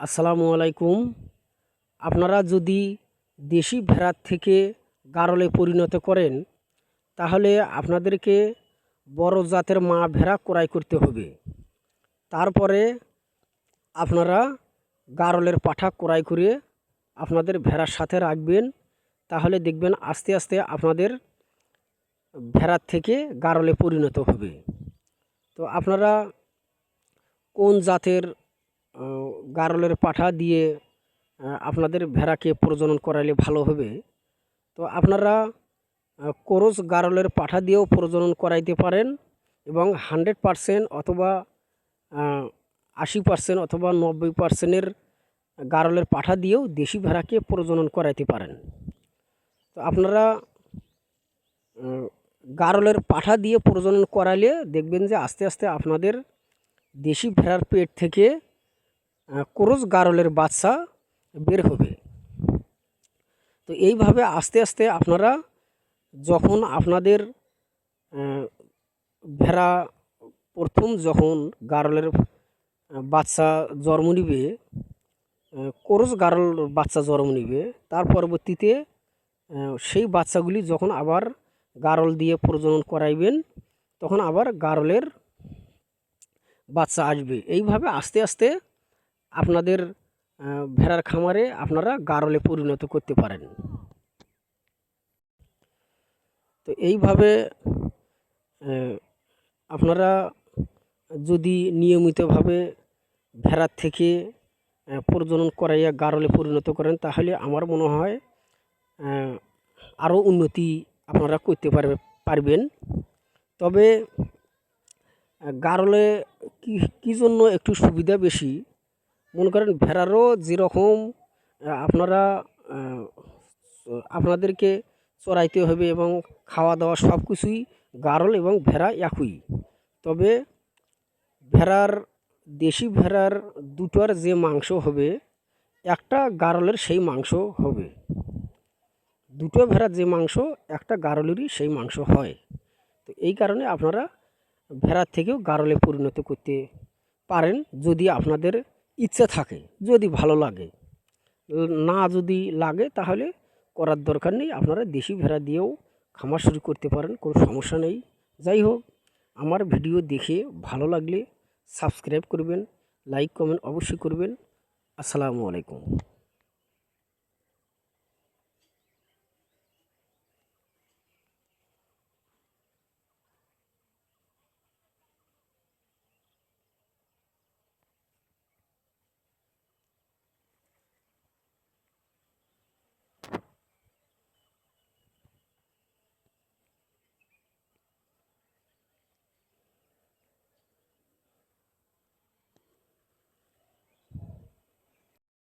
আসসালামু আলাইকুম। আপনারা যদি দেশি ভেড়ার থেকে গারলে পরিণত করেন, তাহলে আপনাদেরকে বড় জাতের মা ভেড়া ক্রয় করতে হবে। তারপরে আপনারা গারলের পাঠা ক্রয় করে আপনাদের ভেড়ার সাথে রাখবেন। তাহলে দেখবেন আস্তে আস্তে আপনাদের ভেড়ার থেকে গারলে পরিণত হবে। তো আপনারা কোন জাতের গারলের পাঠা দিয়ে আপনাদের ভেড়াকে প্রজনন করালে ভালো হবে। তো আপনারা কোরস গারলের পাঠা দিয়েও প্রজনন করাইতে পারেন এবং হান্ড্রেড পারসেন্ট অথবা আশি পার্সেন্ট অথবা নব্বই পার্সেন্টের গারলের পাঠা দিয়েও দেশি ভেড়াকে প্রজনন করাইতে পারেন। তো আপনারা গারলের পাঠা দিয়ে প্রজনন করালে দেখবেন যে আস্তে আস্তে আপনাদের দেশি ভেড়ার পেট থেকে ক্রস গারলের বাচ্চা বের হবে। তো এইভাবে আস্তে আস্তে আপনারা যখন আপনাদের ভেড়া প্রথম যখন গারলের বাচ্চা জন্ম নিবে ক্রস গারল বাচ্চা জন্ম নিবে, তার পরবর্তীতে সেই বাচ্চাগুলি যখন আবার গারল দিয়ে প্রজনন করাইবেন, তখন আবার গারলের বাচ্চা আসবে। এইভাবে আস্তে আস্তে আপনাদের ভেড়ার খামারে আপনারা গারলে পরিণত করতে পারেন। তো এইভাবে আপনারা যদি নিয়মিতভাবে ভেড়ার থেকে প্রজনন করাইয়া গারলে পরিণত করেন, তাহলে আমার মনে হয় আরও উন্নতি আপনারা করতে পারবে, পারবেন। তবে, গারলে কি, কী জন্য একটু সুবিধা বেশি? মনে করেন ভেড়ারও যেরকম আপনারা আপনাদেরকে চড়াইতে হবে এবং খাওয়া দাওয়া সব কিছুই গারল এবং ভেড়া একই। তবে ভেড়ার, দেশি ভেড়ার দুটোর যে মাংস হবে, একটা গারলের সেই মাংস হবে। দুটো ভেড়ার যে মাংস, একটা গারলেরই সেই মাংস হয়। তো এই কারণে আপনারা ভেড়ার থেকেও গারলে পরিণত করতে পারেন, যদি আপনাদের ইচ্ছা থাকে, যদি ভালো লাগে। না যদি লাগে, তাহলে করার দরকার নেই। আপনারা দেশি ভেড়া দিয়েও খামার শুরু করতে পারেন, কোনো সমস্যা নেই। যাই হোক, আমার ভিডিও দেখে ভালো লাগলে সাবস্ক্রাইব করবেন, লাইক, কমেন্ট অবশ্যই করবেন। আসসালামু আলাইকুম।